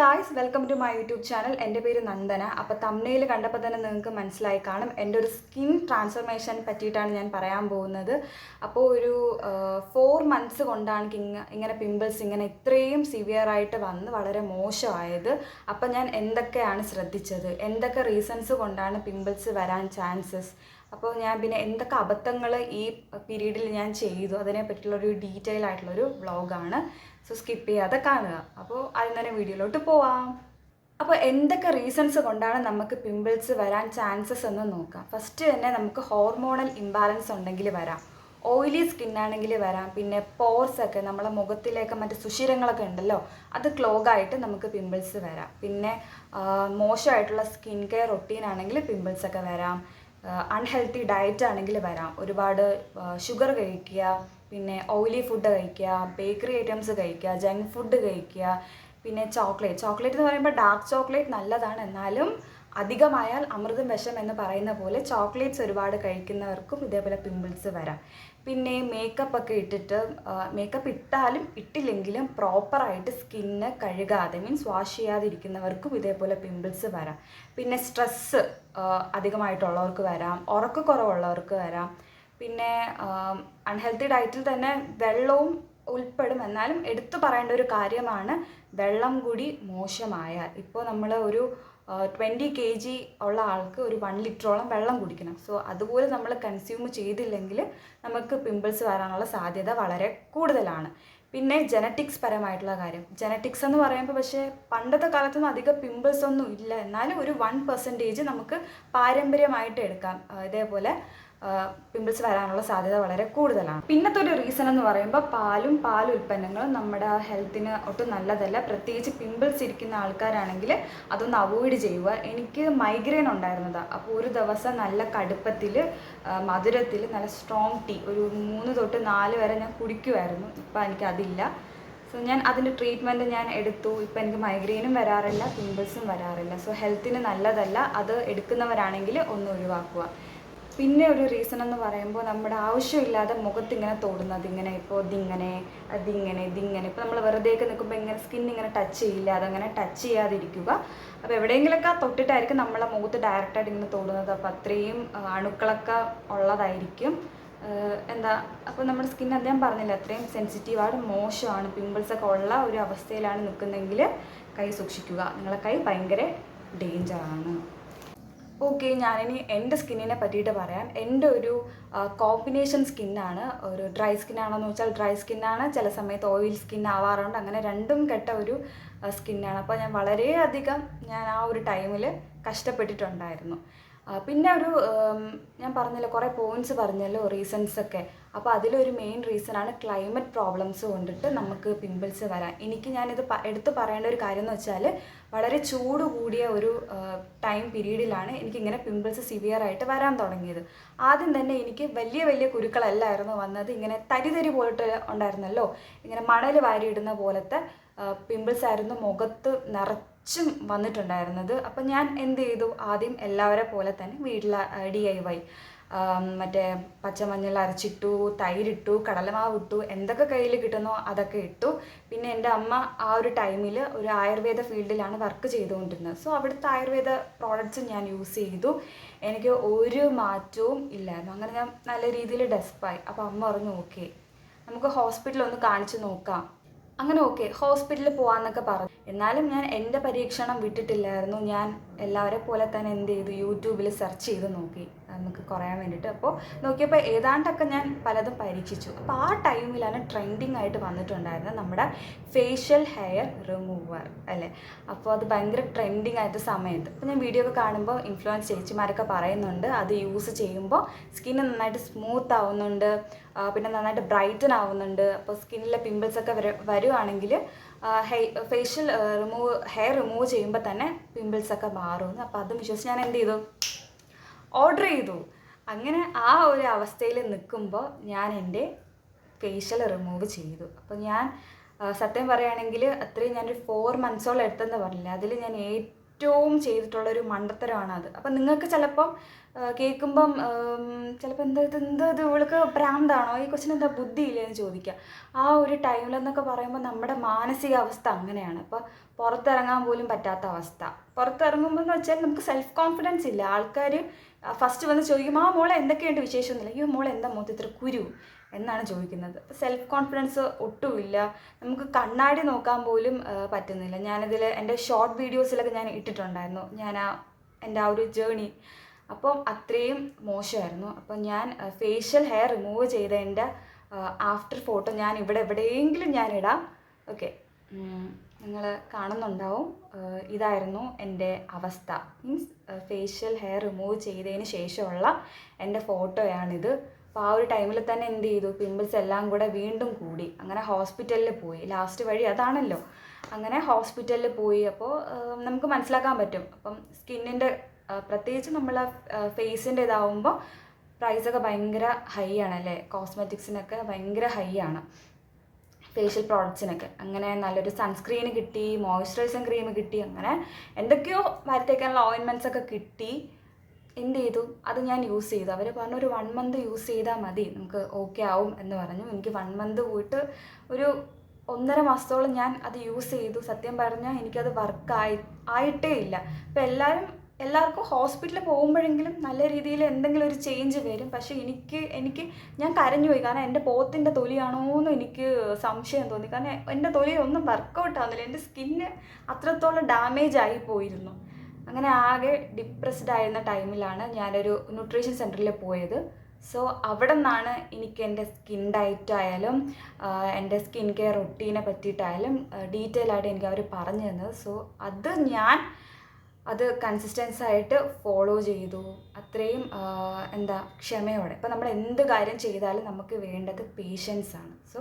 Guys welcome to my YouTube channel എന്റെ പേര് നന്ദന. അപ്പോൾ തമ്മയിൽ കണ്ടപ്പോൾ തന്നെ നിങ്ങൾക്ക് മനസ്സിലായി കാണും. എന്റെ ഒരു സ്കിൻ ട്രാൻസ്ഫർമേഷൻ പറ്റിയിട്ടാണ് ഞാൻ പറയാൻ പോകുന്നത്. അപ്പോൾ ഒരു ഫോർ മന്ത്സ് കൊണ്ടാണ് ഇങ്ങനെ പിമ്പിൾസ് ഇങ്ങനെ ഇത്രയും സിവിയർ ആയിട്ട് വന്ന് വളരെ മോശമായത്. അപ്പോൾ ഞാൻ എന്തൊക്കെയാണ് ശ്രദ്ധിച്ചത്? എന്തൊക്കെ റീസൺസ് കൊണ്ടാണ് പിമ്പിൾസ് വരാൻ ചാൻസസ് അപ്പോൾ ഞാൻ പിന്നെ എന്തൊക്കെ അബദ്ധങ്ങൾ ഈ പീരീഡിൽ ഞാൻ ചെയ്തു അതിനെ പറ്റിയുള്ളൊരു ഡീറ്റെയിൽ ആയിട്ടുള്ളൊരു വ്ളോഗാണ് സോ സ്കിപ്പ് ചെയ്യാതെ കാണുക. അപ്പോൾ അതിന് തന്നെ വീഡിയോയിലോട്ട് പോവാം. അപ്പോൾ എന്തൊക്കെ റീസൺസ് കൊണ്ടാണ് നമുക്ക് പിമ്പിൾസ് വരാൻ ചാൻസസ് എന്ന് നോക്കാം. ഫസ്റ്റ് തന്നെ നമുക്ക് ഹോർമോണൽ ഇംബാലൻസ് ഉണ്ടെങ്കിൽ വരാം. ഓയിലി സ്കിൻ ആണെങ്കിൽ വരാം. പിന്നെ പോർസ് ഒക്കെ നമ്മളെ മുഖത്തിലേക്ക് മറ്റ് സുഷിരങ്ങളൊക്കെ ഉണ്ടല്ലോ അത് ക്ലോഗ് ആയിട്ട് നമുക്ക് പിമ്പിൾസ് വരാം. പിന്നെ മോശമായിട്ടുള്ള സ്കിൻ കെയർ റൊട്ടീൻ ആണെങ്കിൽ പിമ്പിൾസ് ഒക്കെ വരാം. അൺഹെൽത്തി ഡയറ്റ് ആണെങ്കിൽ വരാം. ഒരുപാട് ഷുഗർ കഴിക്കുക പിന്നെ ഓയിലി ഫുഡ് കഴിക്കുക ബേക്കറി ഐറ്റംസ് കഴിക്കുക ജങ്ക് ഫുഡ് കഴിക്കുക പിന്നെ ചോക്ലേറ്റ് ചോക്ലേറ്റ് എന്ന് പറയുമ്പോൾ ഡാർക്ക് ചോക്ലേറ്റ് നല്ലതാണ്. എന്നാലും അധികമായാൽ അമൃതം വിഷം എന്ന് പറയുന്ന പോലെ ചോക്ലേറ്റ്സ് ഒരുപാട് കഴിക്കുന്നവർക്കും ഇതേപോലെ പിമ്പിൾസ് വരാം. പിന്നെ മേക്കപ്പ് ഒക്കെ ഇട്ടിട്ട് മേക്കപ്പ് ഇട്ടാലും ഇട്ടില്ലെങ്കിലും പ്രോപ്പറായിട്ട് സ്കിന്ന് കഴുകാതെ മീൻസ് വാഷ് ചെയ്യാതിരിക്കുന്നവർക്കും ഇതേപോലെ പിമ്പിൾസ് വരാം. പിന്നെ സ്ട്രെസ്സ് അധികമായിട്ടുള്ളവർക്ക് വരാം. ഉറക്കക്കുറവുള്ളവർക്ക് വരാം. പിന്നെ അൺഹെൽത്തി ഡയറ്റിൽ തന്നെ വെള്ളവും ഉൾപ്പെടും. എന്നാലും എടുത്തു പറയേണ്ട ഒരു കാര്യമാണ് വെള്ളം കൂടി മോശമായാൽ. ഇപ്പോൾ നമ്മൾ ഒരു ട്വന്റി കെ ജി ഉള്ള ആൾക്ക് ഒരു വൺ ലിറ്ററോളം വെള്ളം കുടിക്കണം. സോ അതുപോലെ നമ്മൾ കൺസ്യൂം ചെയ്തില്ലെങ്കിൽ നമുക്ക് പിമ്പിൾസ് വരാനുള്ള സാധ്യത വളരെ കൂടുതലാണ്. പിന്നെ ജനറ്റിക്സ് പരമായിട്ടുള്ള കാര്യം. ജനറ്റിക്സ് എന്ന് പറയുമ്പോൾ പക്ഷേ പണ്ടത്തെ കാലത്തൊന്നും അധികം പിമ്പിൾസ് ഒന്നും ഇല്ല. എന്നാലും ഒരു വൺ പെർസെന്റേജ് നമുക്ക് പാരമ്പര്യമായിട്ട് എടുക്കാം. ഇതേപോലെ പിമ്പിൾസ് വരാനുള്ള സാധ്യത വളരെ കൂടുതലാണ്. പിന്നത്തെ ഒരു റീസൺ എന്ന് പറയുമ്പോൾ പാലും പാൽ ഉൽപ്പന്നങ്ങളും നമ്മുടെ ഹെൽത്തിന് ഒട്ടും നല്ലതല്ല. പ്രത്യേകിച്ച് പിമ്പിൾസ് ഇരിക്കുന്ന ആൾക്കാരാണെങ്കിൽ അതൊന്ന് അവോയ്ഡ് ചെയ്യുക. എനിക്ക് മൈഗ്രെയിൻ ഉണ്ടായിരുന്നതാണ് അപ്പോൾ ഒരു ദിവസം നല്ല കടുപ്പത്തിൽ മധുരത്തിൽ നല്ല സ്ട്രോങ് ടീ ഒരു മൂന്ന് തൊട്ട് നാല് വരെ ഞാൻ കുടിക്കുമായിരുന്നു ഇപ്പം എനിക്കതില്ല സോ ഞാൻ അതിന്റെ ട്രീറ്റ്മെന്റ് ഞാൻ എടുത്തു. ഇപ്പം എനിക്ക് മൈഗ്രെയിനും വരാറില്ല പിമ്പിൾസും വരാറില്ല. സോ ഹെൽത്തിന് നല്ലതല്ല. അത് എടുക്കുന്നവരാണെങ്കിൽ ഒന്ന് ഒഴിവാക്കുക. പിന്നെ ഒരു റീസൺ എന്ന് പറയുമ്പോൾ നമ്മുടെ ആവശ്യമില്ലാതെ മുഖത്ത് ഇങ്ങനെ തോടുന്നത് ഇങ്ങനെ ഇപ്പോൾ ഇതിങ്ങനെ അതിങ്ങനെ ഇതിങ്ങനെ. ഇപ്പോൾ നമ്മൾ വെറുതെ ഒക്കെ നിൽക്കുമ്പോൾ ഇങ്ങനെ സ്കിൻ ഇങ്ങനെ ടച്ച് ചെയ്യില്ല അതങ്ങനെ ടച്ച് ചെയ്യാതിരിക്കുക. അപ്പോൾ എവിടെയെങ്കിലുമൊക്കെ തൊട്ടിട്ടായിരിക്കും നമ്മളെ മുഖത്ത് ഡയറക്റ്റായിട്ട് ഇങ്ങനെ തോടുന്നത്. അപ്പോൾ അത്രയും അണുക്കളൊക്കെ ഉള്ളതായിരിക്കും. എന്താ അപ്പോൾ നമ്മുടെ സ്കിൻ അദ്ദേഹം പറഞ്ഞില്ല അത്രയും സെൻസിറ്റീവാണ് മോശമാണ് പിമ്പിൾസ് ഒക്കെ ഉള്ള ഒരു അവസ്ഥയിലാണ് നിൽക്കുന്നതെങ്കിൽ കൈ സൂക്ഷിക്കുക. നിങ്ങളെ കൈ ഭയങ്കര ഡേഞ്ചറാണ് ഓക്കെ ഞാനിനി എന്റെ സ്കിന്നിനെ പറ്റിയിട്ട് പറയാം. എന്റെ ഒരു കോമ്പിനേഷൻ സ്കിന്നാണ് ഒരു ഡ്രൈ സ്കിന്നാണെന്ന് വെച്ചാൽ ഡ്രൈ സ്കിന്നാണ് ചില സമയത്ത് ഓയിൽ സ്കിൻ ആവാറുണ്ട്. അങ്ങനെ രണ്ടും കെട്ട ഒരു സ്കിന്നാണ് അപ്പോൾ ഞാൻ വളരെയധികം ഞാൻ ആ ഒരു ടൈമിൽ കഷ്ടപ്പെട്ടിട്ടുണ്ടായിരുന്നു. പിന്നെ ഒരു ഞാൻ പറഞ്ഞല്ലോ കുറേ പോയിന്റ്സ് പറഞ്ഞല്ലോ റീസൺസ് ഒക്കെ. അപ്പോൾ അതിലൊരു മെയിൻ റീസണാണ് ക്ലൈമറ്റ് പ്രോബ്ലംസ് കൊണ്ടിട്ട് നമുക്ക് പിമ്പിൾസ് വരാൻ. എനിക്ക് ഞാനിത് എടുത്തു എടുത്ത് പറയേണ്ട ഒരു കാര്യം എന്ന് വെച്ചാൽ വളരെ ചൂട് കൂടിയ ഒരു ടൈം പീരീഡിലാണ് എനിക്കിങ്ങനെ പിമ്പിൾസ് സിവിയർ ആയിട്ട് വരാൻ തുടങ്ങിയത്. ആദ്യം തന്നെ എനിക്ക് വലിയ വലിയ കുരുക്കളല്ലായിരുന്നു വന്നത്. ഇങ്ങനെ തരി തരി പോയിട്ട് ഉണ്ടായിരുന്നല്ലോ. ഇങ്ങനെ മണൽ വാരിയിടുന്ന പോലത്തെ പിമ്പിൾസ് ആയിരുന്നു മുഖത്ത് നിറച്ചും വന്നിട്ടുണ്ടായിരുന്നത്. അപ്പം ഞാൻ എന്ത് ചെയ്തു? ആദ്യം എല്ലാവരെ പോലെ തന്നെ വീട്ടിൽ ഡി ഐ വൈ മറ്റേ പച്ചമഞ്ഞൾ അരച്ചിട്ടു തൈരിട്ടു കടലമാവ് ഇട്ടു എന്തൊക്കെ കയ്യിൽ കിട്ടുന്നോ അതൊക്കെ ഇട്ടു. പിന്നെ എന്റെ അമ്മ ആ ഒരു ടൈമിൽ ഒരു ആയുർവേദ ഫീൽഡിലാണ് വർക്ക് ചെയ്തുകൊണ്ടിരുന്നത്. സോ അവിടുത്തെ ആയുർവേദ പ്രോഡക്റ്റ്സ് ഞാൻ യൂസ് ചെയ്തു. എനിക്ക് ഒരു മാറ്റവും ഇല്ലായിരുന്നു. അങ്ങനെ ഞാൻ നല്ല രീതിയിൽ ഡെസ്പായി. അപ്പോൾ അമ്മ പറഞ്ഞു ഓക്കെ നമുക്ക് ഹോസ്പിറ്റലിൽ ഒന്ന് കാണിച്ചു നോക്കാം. അങ്ങനെ ഓക്കെ ഹോസ്പിറ്റലിൽ പോകാമെന്നൊക്കെ പറഞ്ഞു. എന്നാലും ഞാൻ എന്റെ പരീക്ഷണം വിട്ടിട്ടില്ലായിരുന്നു. ഞാൻ എല്ലാവരെ പോലെ തന്നെ എന്ത് ചെയ്തു? യൂട്യൂബിൽ സെർച്ച് ചെയ്ത് നോക്കി. നമുക്ക് കുറയാൻ വേണ്ടിയിട്ട്. അപ്പോൾ നോക്കിയപ്പോൾ ഏതാണ്ടൊക്കെ ഞാൻ പലതും പരീക്ഷിച്ചു. അപ്പോൾ ആ ടൈമിലാണ് ട്രെൻഡിങ് ആയിട്ട് വന്നിട്ടുണ്ടായിരുന്നത് നമ്മുടെ ഫേഷ്യൽ ഹെയർ റിമൂവർ അല്ലേ? അപ്പോൾ അത് ഭയങ്കര ട്രെൻഡിങ് ആയിട്ട് സമയത്ത്. അപ്പോൾ ഞാൻ വീഡിയോ ഒക്കെ കാണുമ്പോൾ ഇൻഫ്ലുവൻസ് ചേച്ചിമാരൊക്കെ പറയുന്നുണ്ട്. അത് യൂസ് ചെയ്യുമ്പോൾ സ്കിന്ന് നന്നായിട്ട് സ്മൂത്ത് ആവുന്നുണ്ട്. പിന്നെ നന്നായിട്ട് ബ്രൈറ്റൻ ആവുന്നുണ്ട്. അപ്പോൾ സ്കിന്നിലെ പിമ്പിൾസ് ഒക്കെ വര വരുവാണെങ്കിൽ ഫേഷ്യൽ റിമൂവ് ഹെയർ റിമൂവ് ചെയ്യുമ്പോൾ തന്നെ പിമ്പിൾസ് ഒക്കെ മാറുമെന്ന് അപ്പോൾ അതും വിശ്വസിച്ച് ഞാൻ എന്ത് ചെയ്തു? ഓർഡർ ചെയ്തു. അങ്ങനെ ആ ഒരു അവസ്ഥയിൽ നിൽക്കുമ്പോൾ ഞാൻ എന്റെ ഫേഷ്യൽ റിമൂവ് ചെയ്തു. അപ്പോൾ ഞാൻ സത്യം പറയുകയാണെങ്കിൽ അത്രയും ഞാനൊരു ഫോർ മന്ത്സോളം എടുത്തെന്ന് പറഞ്ഞില്ല? അതിൽ ഞാൻ ഏറ്റവും ചെയ്തിട്ടുള്ളൊരു മണ്ടത്തരമാണ് അത്. അപ്പം നിങ്ങൾക്ക് ചിലപ്പം കേൾക്കുമ്പം ചിലപ്പോൾ എന്താ ഇത് എന്താ ഇത് ഇവൾക്ക് പ്രാന്താണോ ഈ കൊച്ചിന് എന്താ ബുദ്ധിയില്ലേ എന്ന് ചോദിക്കുക. ആ ഒരു ടൈമിലെന്നൊക്കെ പറയുമ്പോൾ നമ്മുടെ മാനസികാവസ്ഥ അങ്ങനെയാണ്. അപ്പോൾ പുറത്തിറങ്ങാൻ പോലും പറ്റാത്ത അവസ്ഥ. പുറത്തിറങ്ങുമ്പോൾ എന്ന് വെച്ചാൽ നമുക്ക് സെൽഫ് കോൺഫിഡൻസ് ഇല്ല ആൾക്കാർ ഫസ്റ്റ് വന്ന് ചോദിക്കും ആ മോളെ എന്തൊക്കെയുണ്ട് വിശേഷമൊന്നുമില്ല? അയ്യോ മോളെ എന്താ മുഖത്ത് ഇത്ര കുരു? എന്നാണ് ചോദിക്കുന്നത്. സെൽഫ് കോൺഫിഡൻസ് ഒട്ടുമില്ല. നമുക്ക് കണ്ണാടി നോക്കാൻ പോലും പറ്റുന്നില്ല. ഞാനിതിൽ എന്റെ ഷോർട്ട് വീഡിയോസിലൊക്കെ ഞാൻ ഇട്ടിട്ടുണ്ടായിരുന്നു. ഞാൻ ആ എന്റെ ആ ഒരു ജേണി അപ്പം അത്രയും മോശമായിരുന്നു. അപ്പം ഞാൻ ഫേഷ്യൽ ഹെയർ റിമൂവ് ചെയ്തതിന്റെ ആഫ്റ്റർ ഫോട്ടോ ഞാൻ ഇവിടെ എവിടെയെങ്കിലും ഞാൻ ഇടാം. ഓക്കെ നിങ്ങൾ കാണുന്നുണ്ടാവും. ഇതായിരുന്നു എന്റെ അവസ്ഥ. മീൻസ് ഫേഷ്യൽ ഹെയർ റിമൂവ് ചെയ്തതിന് ശേഷമുള്ള എന്റെ ഫോട്ടോയാണിത്. അപ്പോൾ ആ ഒരു ടൈമിൽ തന്നെ എന്ത് ചെയ്തു? പിമ്പിൾസ് എല്ലാം കൂടെ വീണ്ടും കൂടി. അങ്ങനെ ഹോസ്പിറ്റലിൽ പോയി. ലാസ്റ്റ് വഴി അതാണല്ലോ. അങ്ങനെ ഹോസ്പിറ്റലിൽ പോയി. അപ്പോൾ നമുക്ക് മനസ്സിലാക്കാൻ പറ്റും. അപ്പം സ്കിന്നിന്റെ പ്രത്യേകിച്ച് നമ്മൾ ഫേസിന്റെ ഇതാവുമ്പോൾ പ്രൈസൊക്കെ ഭയങ്കര ഹൈ ആണ് അല്ലേ? കോസ്മെറ്റിക്സിനൊക്കെ ഭയങ്കര ഹൈ ആണ്. ഫേഷ്യൽ പ്രോഡക്ട്സിനൊക്കെ അങ്ങനെ നല്ലൊരു സൺസ്ക്രീൻ കിട്ടി മോയ്സ്ചറൈസിങ് ക്രീം കിട്ടി അങ്ങനെ എന്തൊക്കെയോ വരത്തേക്കാനുള്ള ഓയിൻമെന്റ്സ് ഒക്കെ കിട്ടി. എന്ത് ചെയ്തു? അത് ഞാൻ യൂസ് ചെയ്തു. അവർ പറഞ്ഞു ഒരു വൺ മന്ത് യൂസ് ചെയ്താൽ മതി. നമുക്ക് ഓക്കെ ആവും എന്ന് പറഞ്ഞു. എനിക്ക് വൺ മന്ത് പോയിട്ട് ഒരു ഒന്നര മാസത്തോളം ഞാൻ അത് യൂസ് ചെയ്തു. സത്യം പറഞ്ഞാൽ എനിക്കത് വർക്ക് ആയി ആയിട്ടേ ഇല്ല. ഇപ്പം എല്ലാവരും എല്ലാവർക്കും ഹോസ്പിറ്റലിൽ പോകുമ്പോഴെങ്കിലും നല്ല രീതിയിൽ എന്തെങ്കിലും ഒരു ചേഞ്ച് വരും. പക്ഷേ എനിക്ക് എനിക്ക് ഞാൻ കരഞ്ഞുപോയി. കാരണം എന്റെ പോത്തിന്റെ തൊലിയാണോ എന്ന് എനിക്ക് സംശയം തോന്നി. കാരണം എന്റെ തൊലി ഒന്നും വർക്കൗട്ട് ആവുന്നില്ല. എന്റെ സ്കിന്ന് അത്രത്തോളം ഡാമേജ് ആയി പോയിരുന്നു. അങ്ങനെ ആകെ ഡിപ്രസ്ഡ് ആയിരുന്ന ടൈമിലാണ് ഞാനൊരു ന്യൂട്രീഷൻ സെന്ററിൽ പോയത്. സോ അവിടെ നിന്നാണ് എനിക്ക് എന്റെ സ്കിൻ ഡയറ്റ് ആയാലും എന്റെ സ്കിൻ കെയർ റൊട്ടീനെ പറ്റിയിട്ടായാലും ഡീറ്റെയിൽ ആയിട്ട് എനിക്ക് അവർ പറഞ്ഞു തന്നത്. സോ അത് ഞാൻ അത് കൺസിസ്റ്റൻസ് ആയിട്ട് ഫോളോ ചെയ്തു. അത്രയും എന്താ ക്ഷമയോടെ. ഇപ്പം നമ്മൾ എന്ത് കാര്യം ചെയ്താലും നമുക്ക് വേണ്ടത് പേഷ്യൻസ് ആണ്. സോ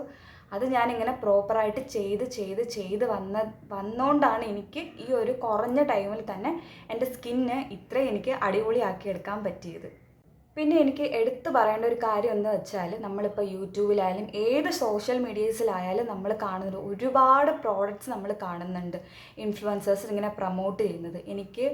അത് ഞാനിങ്ങനെ പ്രോപ്പറായിട്ട് ചെയ്ത് ചെയ്ത് ചെയ്ത് വന്ന വന്നുകൊണ്ടാണ് എനിക്ക് ഈ ഒരു കുറഞ്ഞ ടൈമിൽ തന്നെ എന്റെ സ്കിന്ന് ഇത്രയും എനിക്ക് അടിപൊളിയാക്കി എടുക്കാൻ പറ്റിയത്. പിന്നെ എനിക്ക് എടുത്തു പറയേണ്ട ഒരു കാര്യം എന്ന് വെച്ചാൽ നമ്മളിപ്പോൾ യൂട്യൂബിലായാലും ഏത് സോഷ്യൽ മീഡിയസിലായാലും നമ്മൾ കാണുന്ന ഒരുപാട് പ്രോഡക്റ്റ്സ് നമ്മൾ കാണുന്നുണ്ട്. ഇൻഫ്ലുവൻസേഴ്സ് ഇങ്ങനെ പ്രൊമോട്ട് ചെയ്യുന്നത്. എനിക്ക്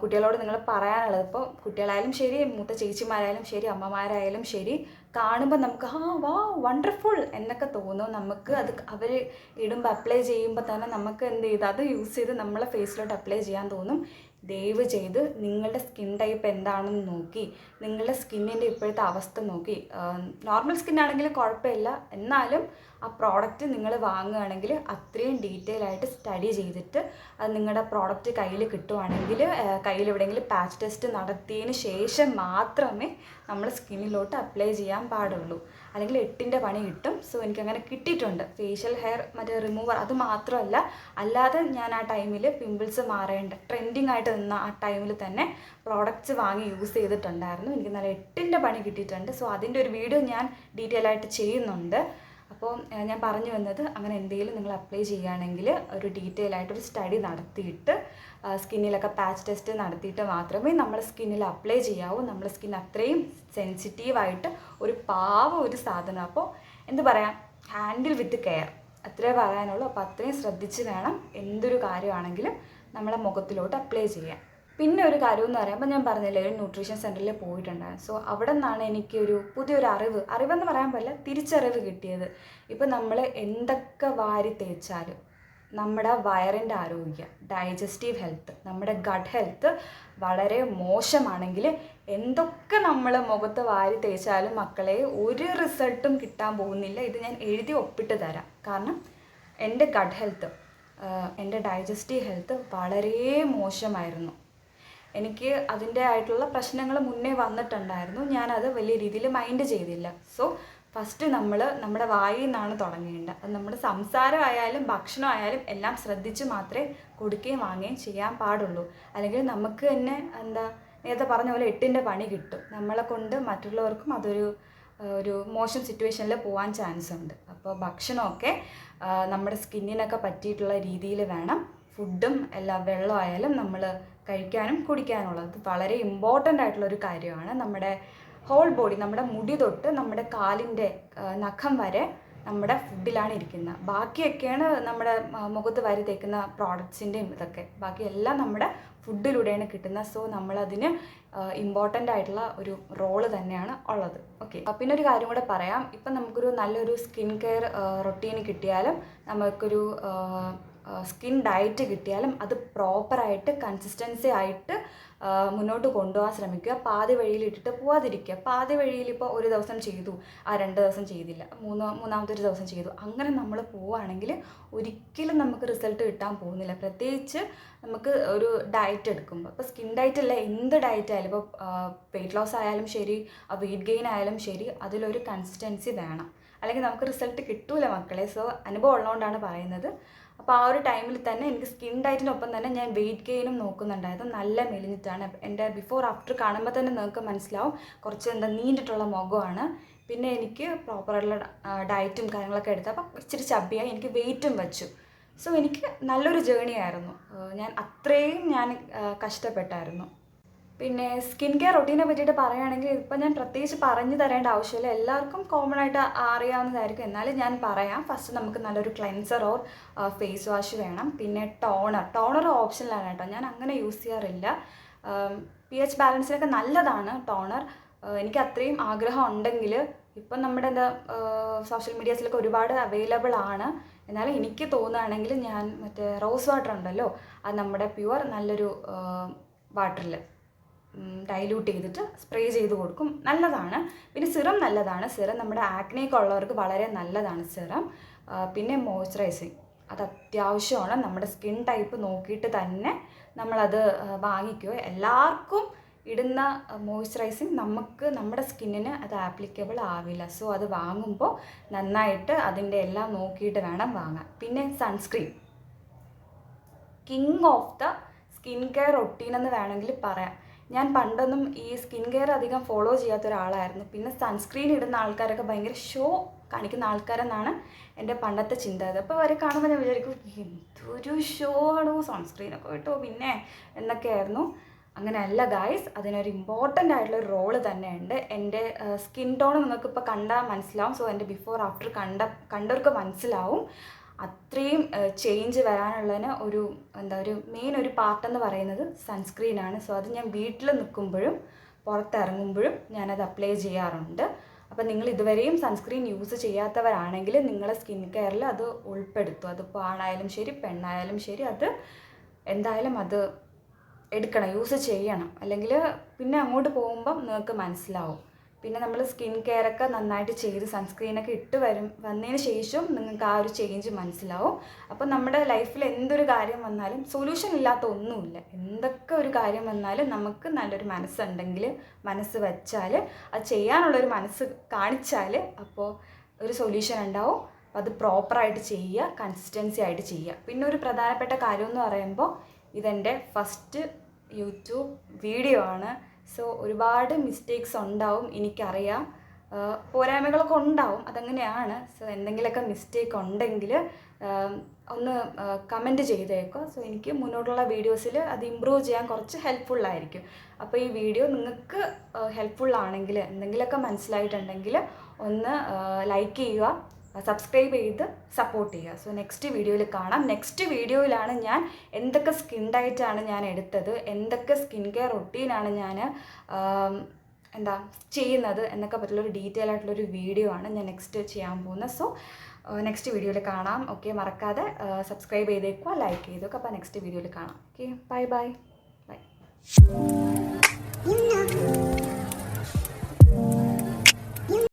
കുട്ടികളോട് നിങ്ങൾ പറയാനുള്ളത് ഇപ്പോൾ കുട്ടികളായാലും ശരി മൂത്ത ചേച്ചിമാരായാലും ശരി അമ്മമാരായാലും ശരി കാണുമ്പോൾ നമുക്ക് ആ വാ വണ്ടർഫുൾ എന്നൊക്കെ തോന്നും. നമുക്ക് അത് അവർ ഇടുമ്പോൾ അപ്ലൈ ചെയ്യുമ്പോൾ തന്നെ നമുക്ക് എന്ത് ചെയ്ത് അത് യൂസ് ചെയ്ത് നമ്മളെ ഫേസിലോട്ട് അപ്ലൈ ചെയ്യാൻ തോന്നും. ദയവ് ചെയ്ത് നിങ്ങളുടെ സ്കിൻ ടൈപ്പ് എന്താണെന്ന് നോക്കി. നിങ്ങളുടെ സ്കിന്നിന്റെ ഇപ്പോഴത്തെ അവസ്ഥ നോക്കി. നോർമൽ സ്കിൻ കുഴപ്പമില്ല. എന്നാലും ആ പ്രോഡക്റ്റ് നിങ്ങൾ വാങ്ങുകയാണെങ്കിൽ അത്രയും ഡീറ്റെയിൽ ആയിട്ട് സ്റ്റഡി ചെയ്തിട്ട് അത് നിങ്ങളുടെ പ്രോഡക്റ്റ് കയ്യിൽ കിട്ടുവാണെങ്കിൽ കയ്യിൽ എവിടെയെങ്കിലും പാച്ച് ടെസ്റ്റ് നടത്തിയതിന് ശേഷം മാത്രമേ നമ്മൾ സ്കിന്നിലോട്ട് അപ്ലൈ ചെയ്യാൻ പാടുള്ളൂ. അല്ലെങ്കിൽ എട്ടിന്റെ പണി കിട്ടും. സോ എനിക്കങ്ങനെ കിട്ടിയിട്ടുണ്ട്. ഫേഷ്യൽ ഹെയർ മറ്റേ റിമൂവർ അത് മാത്രമല്ല അല്ലാതെ ഞാൻ ആ ടൈമിൽ പിമ്പിൾസ് മാറേണ്ട ട്രെൻഡിങ് ആയിട്ട് നിന്ന ആ ടൈമിൽ തന്നെ പ്രോഡക്റ്റ്സ് വാങ്ങി യൂസ് ചെയ്തിട്ടുണ്ടായിരുന്നു. എനിക്ക് നല്ല എട്ടിന്റെ പണി കിട്ടിയിട്ടുണ്ട്. സോ അതിന്റെ ഒരു വീഡിയോ ഞാൻ ഡീറ്റെയിൽ ആയിട്ട് ചെയ്യുന്നുണ്ട്. അപ്പോൾ ഞാൻ പറഞ്ഞു വന്നത് അങ്ങനെ എന്തെങ്കിലും നിങ്ങൾ അപ്ലൈ ചെയ്യുകയാണെങ്കിൽ ഒരു ഡീറ്റെയിൽ ആയിട്ടൊരു സ്റ്റഡി നടത്തിയിട്ട് സ്കിന്നിലൊക്കെ പാച്ച് ടെസ്റ്റ് നടത്തിയിട്ട് മാത്രമേ നമ്മുടെ സ്കിന്നിൽ അപ്ലൈ ചെയ്യാവൂ. നമ്മുടെ സ്കിൻ അത്രയും സെൻസിറ്റീവായിട്ട് ഒരു പാവ ഒരു സാധനം. അപ്പോൾ എന്ത് പറയാം? ഹാൻഡിൽ വിത്ത് കെയർ അത്രേ പറയാനുള്ളൂ. അപ്പോൾ അത്രയും ശ്രദ്ധിച്ച് വേണം എന്തൊരു കാര്യമാണെങ്കിലും നമ്മളെ മുഖത്തിലോട്ട് അപ്ലൈ ചെയ്യാൻ. പിന്നെ ഒരു കാര്യം എന്ന് പറയുമ്പോൾ ഞാൻ പറഞ്ഞില്ലേ ഒരു ന്യൂട്രീഷൻ സെന്ററിൽ പോയിട്ടുണ്ടായിരുന്നു സോ അവിടെ നിന്നാണ് എനിക്കൊരു പുതിയൊരു അറിവ്. അറിവെന്ന് പറയാൻ പറ്റില്ല തിരിച്ചറിവ് കിട്ടിയത്. ഇപ്പം നമ്മൾ എന്തൊക്കെ വാരി തേച്ചാലും നമ്മുടെ വയറിന്റെ ആരോഗ്യം ഡൈജസ്റ്റീവ് ഹെൽത്ത് നമ്മുടെ ഗട്ട് ഹെൽത്ത് വളരെ മോശമാണെങ്കിൽ എന്തൊക്കെ നമ്മൾ മുഖത്ത് വാരി തേച്ചാലും മക്കളെ ഒരു റിസൾട്ടും കിട്ടാൻ പോകുന്നില്ല. ഇത് ഞാൻ എഴുതി ഒപ്പിട്ട് തരാം. കാരണം എന്റെ ഗട്ട് ഹെൽത്ത് എന്റെ ഡൈജസ്റ്റീവ് ഹെൽത്ത് വളരെ മോശമായിരുന്നു. എനിക്ക് അതിന്റെ ആയിട്ടുള്ള പ്രശ്നങ്ങൾ മുന്നേ വന്നിട്ടുണ്ടായിരുന്നു. ഞാനത് വലിയ രീതിയിൽ മൈൻഡ് ചെയ്തില്ല. സോ ഫസ്റ്റ് നമ്മൾ നമ്മുടെ വായിൽ നിന്നാണ് തുടങ്ങേണ്ടത്. അത് നമ്മുടെ സംസാരമായാലും ഭക്ഷണമായാലും എല്ലാം ശ്രദ്ധിച്ച് മാത്രമേ കൊടുക്കുകയും വാങ്ങുകയും ചെയ്യാൻ പാടുള്ളൂ. അല്ലെങ്കിൽ നമുക്ക് തന്നെ എന്താ നേരത്തെ പറഞ്ഞ പോലെ എട്ടിന്റെ പണി കിട്ടും. നമ്മളെ കൊണ്ട് മറ്റുള്ളവർക്കും അതൊരു ഒരു മോശം സിറ്റുവേഷനിൽ പോകാൻ ചാൻസ് ഉണ്ട്. അപ്പോൾ ഭക്ഷണമൊക്കെ നമ്മുടെ സ്കിന്നിനൊക്കെ പറ്റിയിട്ടുള്ള രീതിയിൽ വേണം. ഫുഡും എല്ലാ വെള്ളമായാലും നമ്മൾ കഴിക്കാനും കുടിക്കാനുള്ളത്. വളരെ ഇമ്പോർട്ടന്റ് ആയിട്ടുള്ള ഒരു കാര്യമാണ്. നമ്മുടെ ഹോൾ ബോഡി നമ്മുടെ മുടി തൊട്ട് നമ്മുടെ കാലിന്റെ നഖം വരെ നമ്മുടെ ഫുഡിലാണ് ഇരിക്കുന്നത്. ബാക്കിയൊക്കെയാണ് നമ്മുടെ മുഖത്ത് വരി തേക്കുന്ന പ്രോഡക്ട്സിന്റെയും ഇതൊക്കെ. ബാക്കി എല്ലാം നമ്മുടെ ഫുഡിലൂടെയാണ് കിട്ടുന്നത്. സോ നമ്മളതിന് ഇമ്പോർട്ടന്റ് ആയിട്ടുള്ള ഒരു റോൾ തന്നെയാണ് ഉള്ളത്. ഓക്കെ പിന്നെ ഒരു കാര്യം കൂടെ പറയാം. ഇപ്പം നമുക്കൊരു നല്ലൊരു സ്കിൻ കെയർ റൊട്ടീൻ കിട്ടിയാലും നമുക്കൊരു സ്കിൻ ഡയറ്റ് കിട്ടിയാലും അത് പ്രോപ്പറായിട്ട് കൺസിസ്റ്റൻസി ആയിട്ട് മുന്നോട്ട് കൊണ്ടുപോകാൻ ശ്രമിക്കുക. പാതി വഴിയിൽ ഇട്ടിട്ട് പോവാതിരിക്കുക. പാതി വഴിയിൽ ഇപ്പോൾ ഒരു ദിവസം ചെയ്തു ആ രണ്ട് ദിവസം ചെയ്തില്ല മൂന്ന് മൂന്നാമത്തെ ഒരു ദിവസം ചെയ്തു. അങ്ങനെ നമ്മൾ പോവുകയാണെങ്കിൽ ഒരിക്കലും നമുക്ക് റിസൾട്ട് കിട്ടാൻ പോകുന്നില്ല. പ്രത്യേകിച്ച് നമുക്ക് ഒരു ഡയറ്റ് എടുക്കുമ്പോൾ. ഇപ്പോൾ സ്കിൻ ഡയറ്റ് അല്ല എന്ത് ഡയറ്റ് ആയാലും ഇപ്പോൾ വെയിറ്റ് ലോസ് ആയാലും ശരി വെയിറ്റ് ഗെയിൻ ആയാലും ശരി അതിലൊരു കൺസിസ്റ്റൻസി വേണം. അല്ലെങ്കിൽ നമുക്ക് റിസൾട്ട് കിട്ടൂല മക്കളെ. സോ അനുഭവം ഉള്ളതുകൊണ്ടാണ് പറയുന്നത്. അപ്പോൾ ആ ഒരു ടൈമിൽ തന്നെ എനിക്ക് സ്കിൻ ഡയറ്റിനൊപ്പം തന്നെ ഞാൻ വെയിറ്റ് ഗെയിനും നോക്കുന്നുണ്ടായിരുന്നു. നല്ല മെലിഞ്ഞിട്ടാണ്. എന്റെ ബിഫോർ ആഫ്റ്റർ കാണുമ്പോൾ തന്നെ നിങ്ങൾക്ക് മനസ്സിലാവും. കുറച്ച് എന്താ നീണ്ടിട്ടുള്ള മുഖമാണ്. പിന്നെ എനിക്ക് പ്രോപ്പറായിട്ടുള്ള ഡയറ്റും കാര്യങ്ങളൊക്കെ എടുത്തു എടുത്തപ്പോൾ ഇച്ചിരി ചബ്ബിയായി എനിക്ക് വെയിറ്റും വെച്ചു. സോ എനിക്ക് നല്ലൊരു ജേണി ആയിരുന്നു. ഞാൻ അത്രയും ഞാൻ കഷ്ടപ്പെട്ടായിരുന്നു. പിന്നെ സ്കിൻ കെയർ റൊട്ടീനെ പറ്റിയിട്ട് പറയുകയാണെങ്കിൽ ഇപ്പം ഞാൻ പ്രത്യേകിച്ച് പറഞ്ഞു തരേണ്ട ആവശ്യമില്ല. എല്ലാവർക്കും കോമൺ ആയിട്ട് അറിയാവുന്നതായിരിക്കും. എന്നാലും ഞാൻ പറയാം. ഫസ്റ്റ് നമുക്ക് നല്ലൊരു ക്ലെൻസർ ഓർ ഫേസ് വാഷ് വേണം. പിന്നെ ടോണർ ടോണർ ഓപ്ഷനിലാണ് കേട്ടോ. ഞാൻ അങ്ങനെ യൂസ് ചെയ്യാറില്ല. പി എച്ച് ബാലൻസിനൊക്കെ നല്ലതാണ് ടോണർ എനിക്ക് അത്രയും ആഗ്രഹം ഉണ്ടെങ്കിൽ ഇപ്പം നമ്മുടെ എന്താ സോഷ്യൽ മീഡിയാസിലൊക്കെ ഒരുപാട് അവൈലബിൾ ആണ്. എന്നാലും എനിക്ക് തോന്നുകയാണെങ്കിൽ ഞാൻ മറ്റേ റോസ് വാട്ടർ ഉണ്ടല്ലോ അത് നമ്മുടെ പ്യുവർ നല്ലൊരു വാട്ടറിൽ ഡൈല്യൂട്ട് ചെയ്തിട്ട് സ്പ്രേ ചെയ്ത് കൊടുക്കും. നല്ലതാണ്. പിന്നെ സിറം നല്ലതാണ്. സിറം നമ്മുടെ ആക്നെയൊക്കെ ഉള്ളവർക്ക് വളരെ നല്ലതാണ് സിറം പിന്നെ മോയ്സ്ചറൈസിങ് അത് അത്യാവശ്യമാണ്. നമ്മുടെ സ്കിൻ ടൈപ്പ് നോക്കിയിട്ട് തന്നെ നമ്മളത് വാങ്ങിക്കുക എല്ലാവർക്കും ഇടുന്ന മോയ്സ്ചറൈസിങ് നമുക്ക് നമ്മുടെ സ്കിന്നിന് അത് ആപ്ലിക്കബിൾ ആവില്ല. സോ അത് വാങ്ങുമ്പോൾ നന്നായിട്ട് അതിന്റെ എല്ലാം നോക്കിയിട്ട് വേണം വാങ്ങാൻ. പിന്നെ sunscreen king of the skin care routine എന്ന് വേണമെങ്കിൽ പറയാം. ഞാൻ പണ്ടൊന്നും ഈ സ്കിൻ കെയർ അധികം ഫോളോ ചെയ്യാത്ത ഒരാളായിരുന്നു. പിന്നെ സൺസ്ക്രീൻ ഇടുന്ന ആൾക്കാരൊക്കെ ഭയങ്കര ഷോ കാണിക്കുന്ന ആൾക്കാരെന്നാണ് എന്റെ പണ്ടത്തെ ചിന്ത. അത് അപ്പോൾ അവരെ കാണുമ്പോൾ ഞാൻ വിചാരിക്കും എന്തൊരു ഷോ ആണോ സൺസ്ക്രീനൊക്കെ ഇട്ടോ പിന്നെ എന്നൊക്കെയായിരുന്നു. അങ്ങനെയല്ല ഗായ്സ് അതിനൊരു ഇമ്പോർട്ടന്റ് ആയിട്ടുള്ള ഒരു റോൾ തന്നെയുണ്ട്. എന്റെ സ്കിൻ ടോൺ നിങ്ങൾക്ക് ഇപ്പോൾ കണ്ടാൽ മനസ്സിലാവും. സോ എന്റെ ബിഫോർ ആഫ്റ്റർ കണ്ട കണ്ടവർക്ക് മനസ്സിലാവും. അത്രയും ചേഞ്ച് വരാനുള്ളതിന് ഒരു എന്താ ഒരു മെയിൻ ഒരു പാർട്ട് എന്ന് പറയുന്നത് സൺസ്ക്രീനാണ് സോ അത് ഞാൻ വീട്ടിൽ നിൽക്കുമ്പോഴും പുറത്തിറങ്ങുമ്പോഴും ഞാനത് അപ്ലൈ ചെയ്യാറുണ്ട്. അപ്പോൾ നിങ്ങൾ ഇതുവരെയും സൺസ്ക്രീൻ യൂസ് ചെയ്യാത്തവരാണെങ്കിൽ നിങ്ങളെ സ്കിൻ കെയറിൽ അത് ഉൾപ്പെടുത്തും. അതിപ്പോൾ ആണായാലും ശരി പെണ്ണായാലും ശരി അത് എന്തായാലും അത് എടുക്കണം യൂസ് ചെയ്യണം. അല്ലെങ്കിൽ പിന്നെ അങ്ങോട്ട് പോകുമ്പം നിങ്ങൾക്ക് മനസ്സിലാവും. പിന്നെ നമ്മൾ സ്കിൻ കെയർ ഒക്കെ നന്നായിട്ട് ചെയ്ത് സൺസ്ക്രീനൊക്കെ ഇട്ട് വരും വന്നതിന് ശേഷം നിങ്ങൾക്ക് ആ ഒരു ചേഞ്ച് മനസ്സിലാവും. അപ്പോൾ നമ്മുടെ ലൈഫിൽ എന്തൊരു കാര്യം വന്നാലും സൊല്യൂഷൻ ഇല്ലാത്ത ഒന്നുമില്ല. എന്തൊക്കെ ഒരു കാര്യം വന്നാലും നമുക്ക് നല്ലൊരു മനസ്സുണ്ടെങ്കിൽ മനസ്സ് വച്ചാൽ അത് ചെയ്യാനുള്ളൊരു മനസ്സ് കാണിച്ചാൽ അപ്പോൾ ഒരു സൊല്യൂഷൻ ഉണ്ടാവും. അത് പ്രോപ്പറായിട്ട് ചെയ്യുക കൺസിസ്റ്റൻസി ആയിട്ട് ചെയ്യുക. പിന്നെ ഒരു പ്രധാനപ്പെട്ട കാര്യം എന്ന് പറയുമ്പോൾ ഇതെന്റെ ഫസ്റ്റ് യൂട്യൂബ് വീഡിയോ ആണ്. സോ ഒരുപാട് മിസ്റ്റേക്സ് ഉണ്ടാവും എനിക്കറിയാം. പോരായ്മകളൊക്കെ ഉണ്ടാവും അതങ്ങനെയാണ്. സോ എന്തെങ്കിലുമൊക്കെ മിസ്റ്റേക്ക് ഉണ്ടെങ്കിൽ ഒന്ന് കമന്റ് ചെയ്തേക്കുക. സോ എനിക്ക് മുന്നോട്ടുള്ള വീഡിയോസിൽ അത് ഇമ്പ്രൂവ് ചെയ്യാൻ കുറച്ച് ഹെൽപ്ഫുള്ളായിരിക്കും അപ്പോൾ ഈ വീഡിയോ നിങ്ങൾക്ക് ഹെൽപ്ഫുൾ ആണെങ്കിൽ എന്തെങ്കിലുമൊക്കെ മനസ്സിലായിട്ടുണ്ടെങ്കിൽ ഒന്ന് ലൈക്ക് ചെയ്യുക. സബ്സ്ക്രൈബ് ചെയ്ത് സപ്പോർട്ട് ചെയ്യുക. സോ നെക്സ്റ്റ് വീഡിയോയിൽ കാണാം. നെക്സ്റ്റ് വീഡിയോയിലാണ് ഞാൻ എന്തൊക്കെ സ്കിൻ ഡയറ്റാണ് ഞാൻ എടുത്തത് എന്തൊക്കെ സ്കിൻ കെയർ റൊട്ടീനാണ് ഞാൻ എന്താ ചെയ്യുന്നത് എന്നൊക്കെ പറ്റുള്ളൊരു ഡീറ്റെയിൽ ആയിട്ടുള്ളൊരു വീഡിയോ ആണ് ഞാൻ നെക്സ്റ്റ് ചെയ്യാൻ പോകുന്നത്. സോ നെക്സ്റ്റ് വീഡിയോയിൽ കാണാം. ഓക്കെ മറക്കാതെ സബ്സ്ക്രൈബ് ചെയ്തേക്കുക ലൈക്ക് ചെയ്തേക്കുക. അപ്പോൾ നെക്സ്റ്റ് വീഡിയോയിൽ കാണാം. Okay bye bye bye